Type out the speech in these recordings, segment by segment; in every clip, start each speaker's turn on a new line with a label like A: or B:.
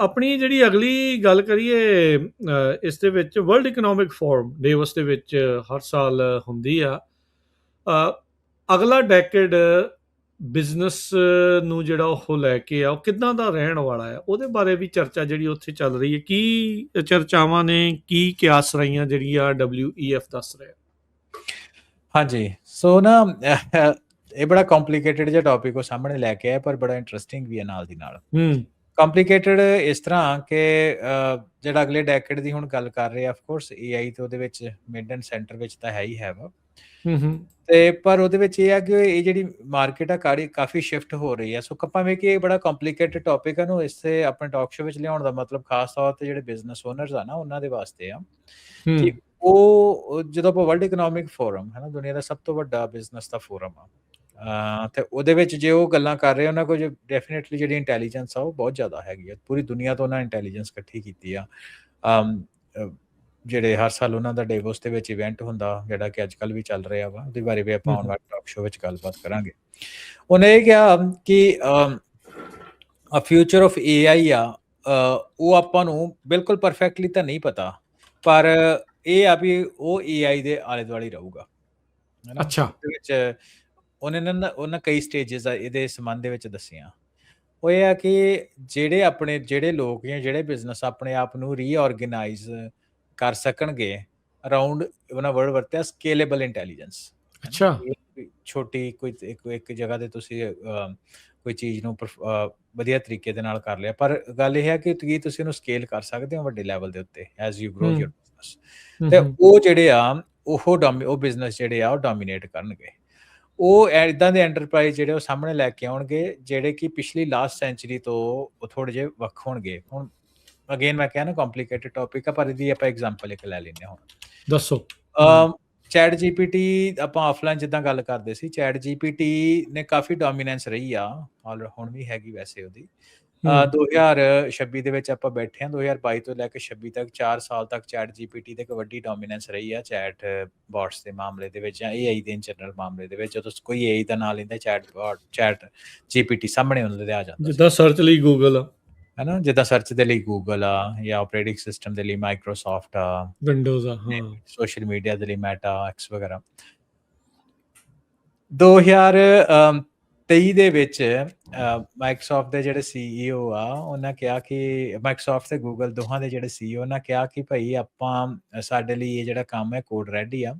A: ਆਪਣੀ ਜਿਹੜੀ ਅਗਲੀ ਗੱਲ ਕਰੀਏ ਇਸ ਦੇ ਵਿੱਚ ਵਰਲਡ ਇਕਨੋਮਿਕ ਫੋਰਮ ਡੇਵਸ ਦੇ ਵਿੱਚ ਹਰ ਸਾਲ ਹੁੰਦੀ ਆ। ਅਗਲਾ ਡੈਕੇਡ ਬਿਜ਼ਨਸ ਨੂੰ ਜਿਹੜਾ ਉਹ ਲੈ ਕੇ ਆ ਉਹ ਕਿੱਦਾਂ ਦਾ ਰਹਿਣ ਵਾਲਾ ਆ ਉਹਦੇ ਬਾਰੇ ਵੀ ਚਰਚਾ ਜਿਹੜੀ ਉੱਥੇ ਚੱਲ ਰਹੀ ਹੈ ਕੀ ਚਰਚਾਵਾਂ ਨੇ ਕੀ ਕਿਆਸ ਰਹੀਆਂ ਜਿਹੜੀਆਂ WEF ਦੱਸ ਰਿਹਾ?
B: ਹਾਂਜੀ ਸੋ ਨਾ ਇਹ ਬੜਾ ਕੰਪਲਿਕੇਟਡ ਜਿਹਾ ਟੌਪਿਕ ਉਹ ਸਾਹਮਣੇ ਲੈ ਕੇ ਆਇਆ ਪਰ ਬੜਾ ਇੰਟਰਸਟਿੰਗ ਵੀ ਹੈ ਨਾਲ ਦੀ ਨਾਲ।
A: ਹੂੰ।
B: ਕੰਪਲਿਕੇਟਡ ਇਸ ਤਰ੍ਹਾਂ ਕਿ ਜਿਹੜਾ ਅਗਲੇ ਡੈਕੇਡ ਦੀ ਹੁਣ ਗੱਲ ਕਰ ਰਹੇ ਆ ਆਫ ਕੋਰਸ AI ਤੇ ਉਹਦੇ ਵਿੱਚ ਮਿਡ ਐਂਡ ਸੈਂਟਰ ਵਿੱਚ ਤਾਂ ਹੈ ਹੀ ਹੈ ਵਾ।
A: ਹੂੰ ਹੂੰ।
B: ਤੇ ਪਰ ਉਹਦੇ ਵਿੱਚ ਇਹ ਆ ਕਿ ਇਹ ਜਿਹੜੀ ਮਾਰਕੀਟ ਆ ਕਾੜੀ ਕਾਫੀ ਸ਼ਿਫਟ ਹੋ ਰਹੀ ਆ। ਸੋ ਕੱਪਾਂ ਵਿੱਚ ਇਹ ਬੜਾ ਕੰਪਲਿਕੇਟਡ ਟੌਪਿਕ ਆ ਨੂੰ ਇਸੇ ਆਪਣੇ ਟਾਕ ਸ਼ੋ ਵਿੱਚ ਲਿਆਉਣ ਦਾ ਮਤਲਬ ਖਾਸ ਤੌਰ ਤੇ ਜਿਹੜੇ ਬਿਜ਼ਨਸ ਓਨਰਸ ਆ ਨਾ ਉਹਨਾਂ ਦੇ ਵਾਸਤੇ ਆ। ਕਿ ਉਹ ਜਦੋਂ ਆਪਾਂ ਵਰਲਡ ਇਕਨੋਮਿਕ ਫੋਰਮ ਹੈ ਨਾ ਦੁਨੀਆ ਦਾ ਸਭ ਤੋਂ ਵੱਡਾ ਬਿਜ਼ਨਸ ਦਾ ਫੋਰਮ ਆ। ਤੇ ਉਹਦੇ ਵਿੱਚ ਜੇ ਉਹ ਗੱਲਾਂ ਕਰ ਰਹੇ ਉਹਨਾਂ ਕੋਲ ਡੈਫੀਨਿਟਲੀ ਜਿਹੜੀ ਇੰਟੈਲੀਜੈਂਸ ਆ ਉਹ ਬਹੁਤ ਜ਼ਿਆਦਾ ਹੈਗੀ ਆ। ਪੂਰੀ ਦੁਨੀਆ ਤੋਂ ਉਹਨਾਂ ਇੰਟੈਲੀਜੈਂਸ ਇਕੱਠੀ ਕੀਤੀ ਆ। ਜਿਹੜੇ ਹਰ ਸਾਲ ਉਹਨਾਂ ਦਾ ਡੇਵੋਸ ਦੇ ਵਿੱਚ ਇਵੈਂਟ ਹੁੰਦਾ ਜਿਹੜਾ ਕਿ ਅੱਜ ਕੱਲ ਵੀ ਚੱਲ ਰਿਹਾ ਵਾ ਉਹਦੇ ਬਾਰੇ ਵੀ ਆਪਾਂ ਆਉਣ। ਵਾਲੇ ਟਾਕ ਸ਼ੋ ਵਿੱਚ ਗੱਲਬਾਤ ਕਰਾਂਗੇ। ਉਹਨੇ ਇਹ ਕਿਹਾ ਕਿ ਅ ਫਿਊਚਰ ਆਫ AI ਆ ਉਹ ਆਪਾਂ ਨੂੰ ਬਿਲਕੁਲ ਪਰਫੈਕਟਲੀ ਤਾਂ ਨਹੀਂ ਪਤਾ ਪਰ ਇਹ ਆ ਵੀ ਉਹ AI ਦੇ ਆਲੇ ਦੁਆਲੇ ਰਹੂਗਾ
A: ਅੱਛਾ।
B: ਵਿੱਚ ਉਹਨੇ ਨਾ ਉਹਨਾਂ ਕਈ ਸਟੇजेस ਆ ਇਹਦੇ ਸੰਬੰਧ ਦੇ ਵਿੱਚ ਦੱਸੀਆਂ। ਉਹ ਇਹ ਆ ਕਿ ਜਿਹੜੇ ਆਪਣੇ ਜਿਹੜੇ ਲੋਕ ਜਾਂ ਜਿਹੜੇ ਬਿਜ਼ਨਸ ਆਪਣੇ ਆਪ ਨੂੰ ਰੀਆਰਗੇਨਾਈਜ਼ ਕਰ ਸਕਣਗੇ ਅਰਾਊਂਡ ਉਹਨਾਂ ਵਰਡ ਵਰਤਿਆ ਸਕੇਲੇਬਲ ਇੰਟੈਲੀਜੈਂਸ
A: ਅੱਛਾ।
B: ਛੋਟੀ ਕੋਈ ਇੱਕ ਇੱਕ ਜਗ੍ਹਾ ਤੇ ਤੁਸੀਂ ਕੋਈ ਚੀਜ਼ ਨੂੰ ਵਧੀਆ ਤਰੀਕੇ ਦੇ ਨਾਲ ਕਰ ਲਿਆ। ਪਰ ਗੱਲ ਇਹ ਹੈ ਕਿ ਕੀ ਤੁਸੀਂ ਉਹਨੂੰ ਸਕੇਲ ਕਰ ਸਕਦੇ ਹੋ ਵੱਡੇ ਲੈਵਲ ਦੇ ਉੱਤੇ as you grow your business ਤੇ ਉਹ ਜਿਹੜੇ ਆ ਉਹ ਡੋਮੀ ਉਹ ਬਿਜ਼ਨਸ ਜਿਹੜੇ ਆ ਉਹ ਡੋਮੀਨੇਟ ਕਰਨਗੇ। ਉਹ ਇਦਾਂ ਦੇ ਐਂਟਰਪ੍ਰਾਈਜ਼ ਜਿਹੜੇ ਉਹ ਸਾਹਮਣੇ ਲੈ ਕੇ ਆਉਣਗੇ ਜਿਹੜੇ ਕਿ ਪਿਛਲੀ ਲਾਸਟ ਸੈਂਚੁਰੀ ਤੋਂ ਉਹ ਥੋੜੇ ਜਿਹੇ ਵੱਖ ਹੋਣਗੇ। ਹੁਣ ਅਗੇਨ ਮੈਂ ਕਿਹਾ ਨਾ ਕੰਪਲਿਕੇਟਡ ਟੌਪਿਕ ਆ ਪਰ ਇਹਦੀ ਆਪਾਂ ਐਗਜ਼ਾਮਪਲ ਇੱਕ ਲੈ ਲੈਂਦੇ ਹਾਂ ਹੁਣ।
A: ਦੱਸੋ।
B: ਚੈਟ ਜੀਪੀਟੀ ਆਪਾਂ ਆਫਲਾਈਨ ਜਿੱਦਾਂ ਗੱਲ ਕਰਦੇ ਸੀ ਚੈਟ ਜੀਪੀਟੀ ਨੇ ਕਾਫੀ ਡੋਮੀਨੈਂਸ ਰਹੀ ਆ ਔਰ ਹੁਣ ਵੀ ਹੈਗੀ ਵੈਸੇ ਉਹਦੀ। 2026 ਦੇ ਵਿੱਚ ਆਪਾਂ ਬੈਠੇ ਹਾਂ 2022 ਤੋਂ ਲੈ ਕੇ 26 ਤੱਕ 4 ਸਾਲ ਤੱਕ ਚੈਟ ਜੀਪੀਟੀ ਤੇ ਇੱਕ ਵੱਡੀ ਡੋਮੀਨੈਂਸ ਰਹੀ ਆ ਚੈਟ ਬੋਟਸ ਦੇ ਮਾਮਲੇ ਦੇ ਵਿੱਚ ਜਾਂ AI ਦੇ ਜਨਰਲ ਮਾਮਲੇ ਦੇ ਵਿੱਚ। ਜਦੋਂ ਕੋਈ AI ਦਾ ਨਾਂ ਲੈਂਦਾ ਚੈਟ ਬੋਟ ਚੈਟ ਜੀਪੀਟੀ ਸਾਹਮਣੇ ਉਹਨਾਂ ਦੇ ਆ ਜਾਂਦਾ
A: ਜਿੱਦਾਂ ਸਰਚ ਲਈ ਗੂਗਲ ਆ।
B: ਹੈਨਾ ਜਿੱਦਾਂ ਸਰਚ ਦੇ ਲਈ ਗੂਗਲ ਆ ਜਾਂ ਆਪਰੇਟਿੰਗ ਸਿਸਟਮ ਦੇ ਲਈ ਮਾਈਕਰੋਸਾਫਟ ਆ।
A: ਵਿੰਡੋਜ਼ ਆ ਹਾਂ।
B: ਸੋਸ਼ਲ ਮੀਡੀਆ ਦੇ ਲਈ ਮੈਟਾ ਐਕਸ ਵਗੈਰਾ। 2023 ਦੇ ਵਿੱਚ ਮਾਈਕਰੋਸਾਫਟ ਦੇ ਜਿਹੜੇ ਸੀਈਓ ਆ, ਉਹਨਾਂ ਕਿਹਾ ਕਿ ਮਾਈਕਰੋਸਾਫਟ ਤੇ ਗੂਗਲ ਦੋਹਾਂ ਦੇ ਜਿਹੜੇ ਸੀਈਓ ਉਹਨਾਂ ਕਿਹਾ ਕਿ ਭਾਈ ਆਪਾਂ, ਸਾਡੇ ਲਈ ਇਹ ਜਿਹੜਾ ਕੰਮ ਹੈ ਕੋਡ ਰੈਡੀ ਆ।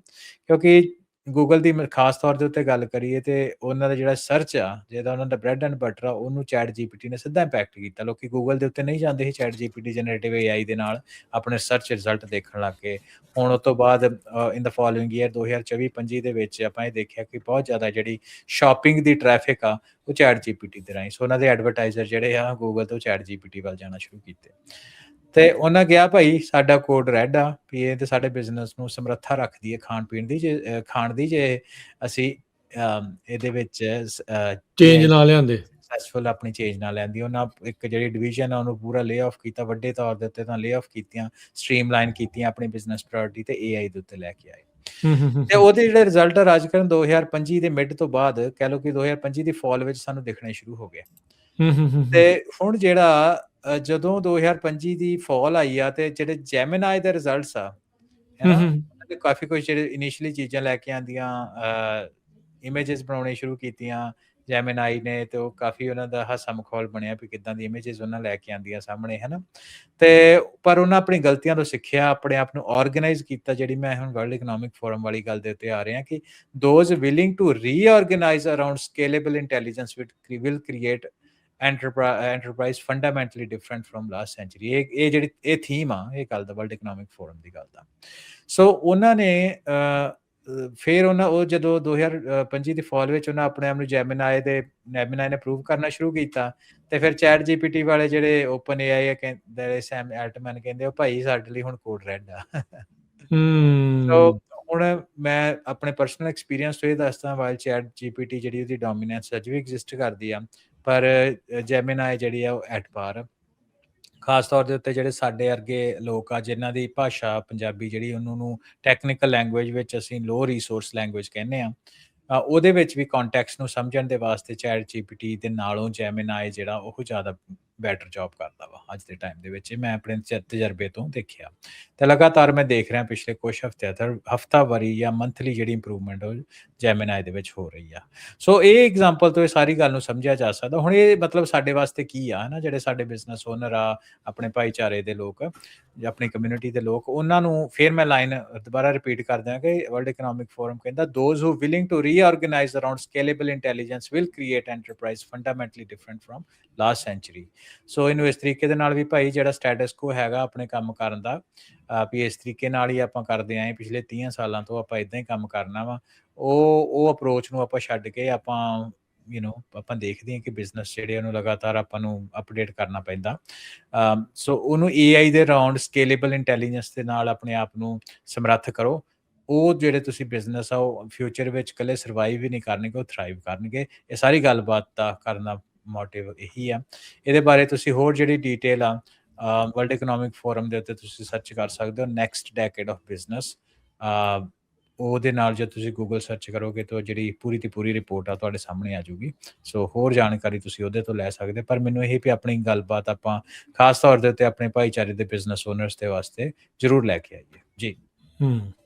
B: ਕਿਉਂਕਿ ਗੂਗਲ ਦੀ ਮ- ਖਾਸ ਤੌਰ ਦੇ ਉੱਤੇ ਗੱਲ ਕਰੀਏ ਤੇ ਉਹਨਾਂ ਦਾ ਜਿਹੜਾ ਸਰਚ ਆ, ਜਿਹਦਾ ਉਹਨਾਂ ਦਾ ਬ੍ਰੈਡ ਐਂਡ ਬਟਰ ਆ, ਉਹਨੂੰ ਚੈਟ ਜੀਪੀਟੀ ਨੇ ਸਿੱਧਾ ਇੰਪੈਕਟ ਕੀਤਾ। ਲੋਕੀ ਗੂਗਲ ਦੇ ਉੱਤੇ ਨਹੀਂ ਜਾਂਦੇ ਸੀ ਚੈਟ ਜੀਪੀਟੀ ਜਨਰੇਟਿਵ ਏਆਈ ਦੇ ਨਾਲ ਆਪਣੇ ਸਰਚ ਰਿਜ਼ਲਟ ਦੇਖਣ ਲੱਗ ਗਏ। ਹੁਣ ਉਸ ਤੋਂ ਬਾਅਦ ਇਨ ਦਾ ਫੋਲੋਇੰਗ ਈਅਰ 2024-25 ਦੇ ਵਿੱਚ ਆਪਾਂ ਇਹ ਦੇਖਿਆ ਕਿ ਬਹੁਤ ਜ਼ਿਆਦਾ ਜਿਹੜੀ ਸ਼ਾਪਿੰਗ ਦੀ ਟ੍ਰੈਫਿਕ ਆ, ਉਹ ਚੈਟ ਜੀਪੀਟੀ ਦੇ ਰਾਹੀਂ, ਸੋ ਉਹਨਾਂ ਦੇ ਐਡਵਰਟਾਈਜ਼ਰ ਜਿਹੜੇ ਆ ਗੂਗਲ ਤੋਂ ਚੈਟ ਜੀਪੀਟੀ ਵੱਲ ਜਾਣਾ ਸ਼ੁਰੂ ਕੀਤੇ। ਤੇ ਉਹਨਾਂ ਕਿਹਾ ਭਾਈ ਸਾਡਾ ਕੋਡ ਰੈਡ ਆ ਵੀ ਇਹ ਤੇ ਸਾਡੇ ਬਿਜ਼ਨਸ ਨੂੰ ਸਮਰੱਥਾ ਰੱਖਦੀ ਹੈ ਖਾਣ ਪੀਣ ਦੀ ਜੇ ਖਾਣ ਦੀ ਜੇ ਅਸੀਂ ਇਹਦੇ ਵਿੱਚ
A: ਚੇਂਜ ਨਾ ਲਿਆਂਦੇ।
B: ਸਕਸੈਸਫੁਲ ਆਪਣੀ ਚੇਂਜ ਨਾਲ ਲੈਂਦੀ ਉਹਨਾਂ ਇੱਕ ਜਿਹੜੀ ਡਿਵੀਜ਼ਨ ਆ ਉਹਨੂੰ ਪੂਰਾ ਲੇ ਆਫ ਕੀਤਾ ਵੱਡੇ ਤੌਰ ਦੇ ਉੱਤੇ ਤਾਂ ਲੇ ਆਫ ਕੀਤੀਆਂ ਸਟ੍ਰੀਮਲਾਈਨ ਕੀਤੀਆਂ ਆਪਣੀ ਬਿਜ਼ਨਸ ਪ੍ਰਾਇੋਰਟੀ ਤੇ AI ਦੇ ਉੱਤੇ ਲੈ ਕੇ ਆਏ। ਤੇ ਉਹਦੇ ਜਿਹੜੇ ਰਿਜ਼ਲਟ ਆ ਰਾਜ ਕਰਨ 2025 ਦੇ ਮਿਡ ਤੋਂ ਬਾਅਦ ਕਹਿ ਲਓ ਕਿ 2025 ਦੀ ਫਾਲ ਵਿੱਚ ਸਾਨੂੰ ਦਿਖਣੇ ਸ਼ੁਰੂ ਹੋ ਗਏ। ਤੇ ਹੁਣ ਜਿਹੜਾ ਜਦੋਂ 2025 ਦੀ ਫਾਲ ਆਈ ਆ ਤੇ ਜਿਹੜੇ ਜੈਮਿਨਾਈ ਦੇ ਰਿਜ਼ਲਟਸ ਆ ਹੈਨਾ ਤੇ ਕਾਫੀ ਕੁਝ ਜਿਹੜੇ ਇਨੀਸ਼ੀਅਲੀ ਚੀਜ਼ਾਂ ਲੈ ਕੇ ਆਂਦੀਆਂ ਇਮੇजेस ਬਣਾਉਣੇ ਸ਼ੁਰੂ ਕੀਤੀਆਂ ਜੈਮਿਨਾਈ ਨੇ ਤੇ ਉਹ ਕਾਫੀ ਉਹਨਾਂ ਦਾ ਹਾਸਾ ਮਖੌਲ ਬਣਿਆ ਵੀ ਕਿਦਾਂ ਦੀ ਇਮੇजेस ਉਹਨਾਂ ਲੈ ਕੇ ਆਂਦੀਆਂ ਸਾਹਮਣੇ ਹੈਨਾ ਤੇ ਪਰ ਉਹਨਾਂ ਆਪਣੀ ਗਲਤੀਆਂ ਤੋਂ ਸਿੱਖਿਆ ਆਪਣੇ ਆਪ ਨੂੰ ਆਰਗੇਨਾਈਜ਼ ਕੀਤਾ ਜਿਹੜੀ ਮੈਂ ਹੁਣ ਵਰਲਡ ਇਕਨੋਮਿਕ ਫੋਰਮ ਵਾਲੀ ਗੱਲ ਦੇ ਉੱਤੇ ਆ ਰਿਹਾ ਕਿ those willing to reorganize around scalable intelligence will create enterprise fundamentally different firm last century ਇਹ ਇਹ ਜਿਹੜੀ ਇਹ ਥੀਮ ਆ ਇਹ ਗੱਲ ਦਾ ਵਰਲਡ ਇਕਨੋਮਿਕ ਫੋਰਮ ਦੀ ਗੱਲ ਦਾ। ਸੋ ਉਹਨਾਂ ਨੇ ਫਿਰ ਉਹਨਾਂ ਉਹ ਜਦੋਂ 2025 ਦੀ ਫਾਲ ਵਿੱਚ ਉਹਨਾਂ ਆਪਣੇ ਆਪ ਨੂੰ ਜੈਮਿਨਾਈ ਦੇ ਜੈਮਿਨਾਈ ਨੇ ਪ੍ਰੂਵ ਕਰਨਾ ਸ਼ੁਰੂ ਕੀਤਾ ਤੇ ਫਿਰ ਚੈਟ ਜੀਪੀਟੀ ਵਾਲੇ ਜਿਹੜੇ ਓਪਨ ਏਆਈ ਕਹਿੰਦੇ ਸੈਮ ਐਲਟਮੈਨ ਕਹਿੰਦੇ ਉਹ ਭਾਈ ਸਾਡੇ ਲਈ ਹੁਣ ਕੋਡ ਰੈਡ ਆ। ਸੋ
A: ਹੂੰ
B: ਹੁਣ ਮੈਂ ਆਪਣੇ ਪਰਸਨਲ ਐਕਸਪੀਰੀਅੰਸ ਤੋਂ ਇਹ ਦੱਸਦਾ ਵਾਈਲ ਚੈਟ ਜੀਪੀਟੀ ਜਿਹੜੀ ਉਹਦੀ ਡੋਮੀਨੈਂਸ ਅਜੇ ਵੀ ਐਗਜ਼ਿਸਟ ਕਰਦੀ ਆ ਪਰ ਜੈਮਿਨਾਈ ਜਿਹੜੀ ਆ ਉਹ ਐਟ ਪਾਰ ਖਾਸ ਤੌਰ ਦੇ ਉੱਤੇ ਜਿਹੜੇ ਸਾਡੇ ਵਰਗੇ ਲੋਕ ਆ, ਜਿਨ੍ਹਾਂ ਦੀ ਭਾਸ਼ਾ ਪੰਜਾਬੀ ਜਿਹੜੀ ਉਹਨਾਂ ਨੂੰ ਟੈਕਨੀਕਲ ਲੈਂਗੁਏਜ ਵਿੱਚ ਅਸੀਂ ਲੋ ਰਿਸੋਰਸ ਲੈਂਗੁਏਜ ਕਹਿੰਦੇ ਆ ਉਹਦੇ ਵਿੱਚ ਵੀ ਕੰਟੈਕਸਟ ਨੂੰ ਸਮਝਣ ਦੇ ਵਾਸਤੇ ਚੈਟ ਜੀਪੀਟੀ ਦੇ ਨਾਲੋਂ ਜੈਮਿਨਾਈ ਜਿਹੜਾ ਉਹ ਜ਼ਿਆਦਾ ਬੈਟਰ ਜੌਬ ਕਰਦਾ ਵਾ ਅੱਜ ਦੇ ਟਾਈਮ ਦੇ ਵਿੱਚ। ਇਹ ਮੈਂ ਆਪਣੇ ਤਜਰਬੇ ਤੋਂ ਦੇਖਿਆ। ਤੇ ਲਗਾਤਾਰ ਮੈਂ ਦੇਖ ਰਿਹਾ ਪਿਛਲੇ ਕੁਝ ਹਫ਼ਤਿਆਂ ਤੋਂ ਹਫਤਾਵਾਰੀ ਜਾਂ ਮੰਥਲੀ ਜਿਹੜੀ ਇੰਪਰੂਵਮੈਂਟ ਉਹ ਜੈਮਿਨਾਈ ਦੇ ਵਿੱਚ ਹੋ ਰਹੀ ਆ। ਸੋ ਇਹ ਐਗਜ਼ਾਮਪਲ ਤੋਂ ਇਹ ਸਾਰੀ ਗੱਲ ਨੂੰ ਸਮਝਿਆ ਜਾ ਸਕਦਾ। ਹੁਣ ਇਹ ਮਤਲਬ ਸਾਡੇ ਵਾਸਤੇ ਕੀ ਆ, ਹਨਾ? ਜਿਹੜੇ ਸਾਡੇ ਬਿਜ਼ਨਸ ਓਨਰ ਆ, ਆਪਣੇ ਭਾਈਚਾਰੇ ਦੇ ਲੋਕ ਜਾਂ ਆਪਣੀ ਕਮਿਊਨਿਟੀ ਦੇ ਲੋਕ, ਉਹਨਾਂ ਨੂੰ ਫਿਰ ਮੈਂ ਲਾਈਨ ਦੁਬਾਰਾ ਰਿਪੀਟ ਕਰ ਦਿਆਂ ਕਿ ਵਰਲਡ ਇਕਨੋਮਿਕ ਫੋਰਮ ਕਹਿੰਦਾ those who willing to reorganize around scalable intelligence will create enterprise fundamentally different firm last century so ਇਹਨੂੰ ਇਸ ਤਰੀਕੇ ਦੇ ਨਾਲ ਵੀ ਭਾਈ ਜਿਹੜਾ ਸਟੇਟਸ ਕੋ ਹੈਗਾ ਆਪਣੇ ਕੰਮ ਕਰਨ ਦਾ ਵੀ ਇਸ ਤਰੀਕੇ ਨਾਲ ਹੀ ਆਪਾਂ ਕਰਦੇ ਆਏ ਪਿਛਲੇ 30 ਸਾਲਾਂ ਤੋਂ ਆਪਾਂ ਇਦਾਂ ਹੀ ਕੰਮ ਕਰਨਾ ਵਾ। ਉਹ ਉਹ ਅਪਰੋਚ ਨੂੰ ਆਪਾਂ ਛੱਡ ਕੇ ਆਪਾਂ ਯੂ نو ਆਪਾਂ ਦੇਖਦੇ ਹਾਂ ਕਿ ਬਿਜ਼ਨਸ ਜਿਹੜੇ ਉਹਨੂੰ ਲਗਾਤਾਰ ਆਪਾਂ ਨੂੰ ਅਪਡੇਟ ਕਰਨਾ ਪੈਂਦਾ। ਸੋ ਉਹਨੂੰ AI ਦੇ ਰਾਉਂਡ ਸਕੇਲੇਬਲ ਇੰਟੈਲੀਜੈਂਸ ਦੇ ਨਾਲ ਆਪਣੇ ਆਪ ਨੂੰ ਸਮਰੱਥ ਕਰੋ। ਉਹ ਜਿਹੜੇ ਤੁਸੀਂ ਬਿਜ਼ਨਸ ਆ, ਉਹ ਫਿਊਚਰ ਵਿੱਚ ਕੱਲੇ ਸਰਵਾਈਵ ਹੀ ਨਹੀਂ ਕਰਨਗੇ, ਉਹ ਥਰਾਈਵ ਕਰਨਗੇ। ਇਹ ਸਾਰੀ ਗੱਲਬਾਤ ਦਾ ਕਰਨ ਮੋਟਿਵ ਇਹੀ ਆ। ਇਹਦੇ ਬਾਰੇ ਤੁਸੀਂ ਹੋਰ ਜਿਹੜੀ ਡਿਟੇਲ ਆ ਵਰਲਡ ਇਕਨੋਮਿਕ ਫੋਰਮ ਦੇ ਉੱਤੇ ਤੁਸੀਂ ਸਰਚ ਕਰ ਸਕਦੇ ਹੋ ਨੈਕਸਟ ਡੈਕੇਡ ਆਫ ਬਿਜ਼ਨਸ ਉਹਦੇ ਨਾਲ ਜੇ ਤੁਸੀਂ ਗੂਗਲ ਸਰਚ ਕਰੋਗੇ ਤਾਂ ਜਿਹੜੀ ਪੂਰੀ ਦੀ ਪੂਰੀ ਰਿਪੋਰਟ ਆ ਤੁਹਾਡੇ ਸਾਹਮਣੇ ਆ ਜਾਊਗੀ। ਸੋ ਹੋਰ ਜਾਣਕਾਰੀ ਤੁਸੀਂ ਉਹਦੇ ਤੋਂ ਲੈ ਸਕਦੇ, ਪਰ ਮੈਨੂੰ ਇਹ ਵੀ ਆਪਣੀ ਗੱਲਬਾਤ ਆਪਾਂ ਖਾਸ ਤੌਰ ਦੇ ਉੱਤੇ ਆਪਣੇ ਭਾਈਚਾਰੇ ਦੇ ਬਿਜ਼ਨਸ ਓਨਰਸ ਦੇ ਵਾਸਤੇ ਜ਼ਰੂਰ ਲੈ ਕੇ ਆਈਏ। ਜੀ।
A: ਹੂੰ।